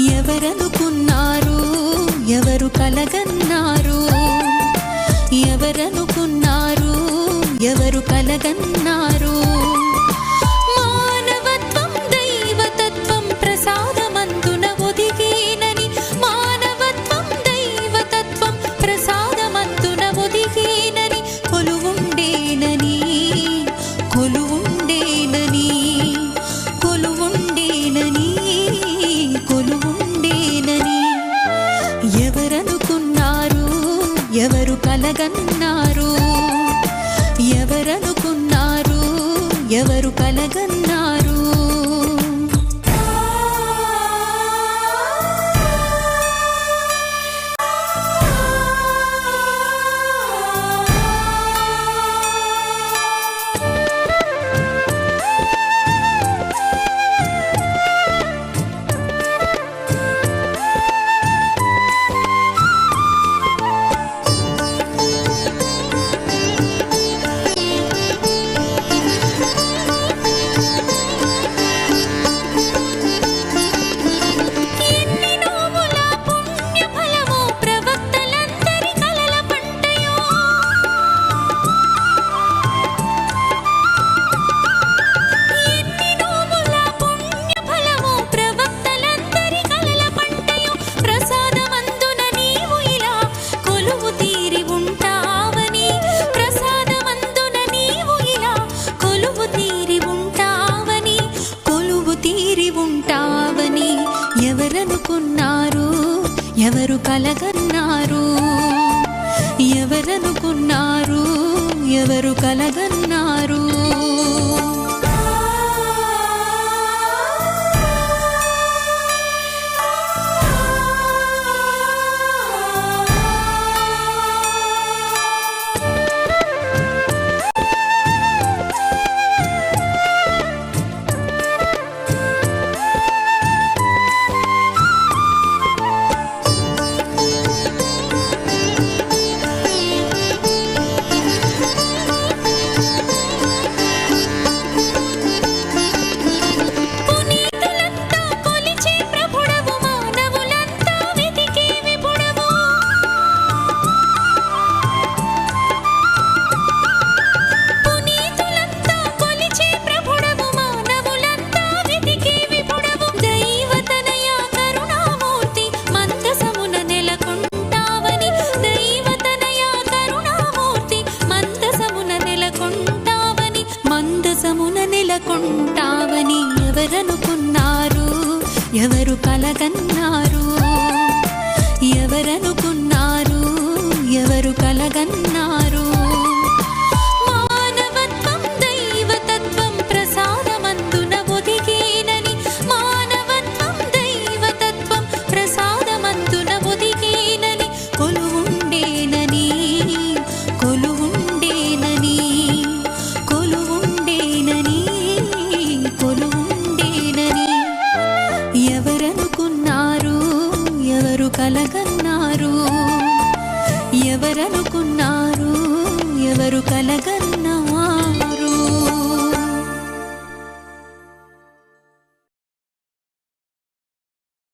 ఎవరనుకున్నారు? ఎవరు కలగన్నారు? ఎవరనుకున్నారు? ఎవరు కలగన్నారు? ఎవరనుకున్నారు? ఎవరు కలగన్నారు ఎవరనుకున్నారు? ఎవరు కలగన్నారు ఎవరనుకున్నారు? ఎవరు కలగన్నారు? ఎవరనుకున్నారు? ఎవరు కలగన్నారు? ఎవరు కలగన్నారు? ఎవరనుకున్నారు? ఎవరు కలగన్నారు? ఎవరనుకున్నారు? ఎవరు కలగన్నారు? ఎవరనుకున్నారు? ఎవరు కలగన్నారు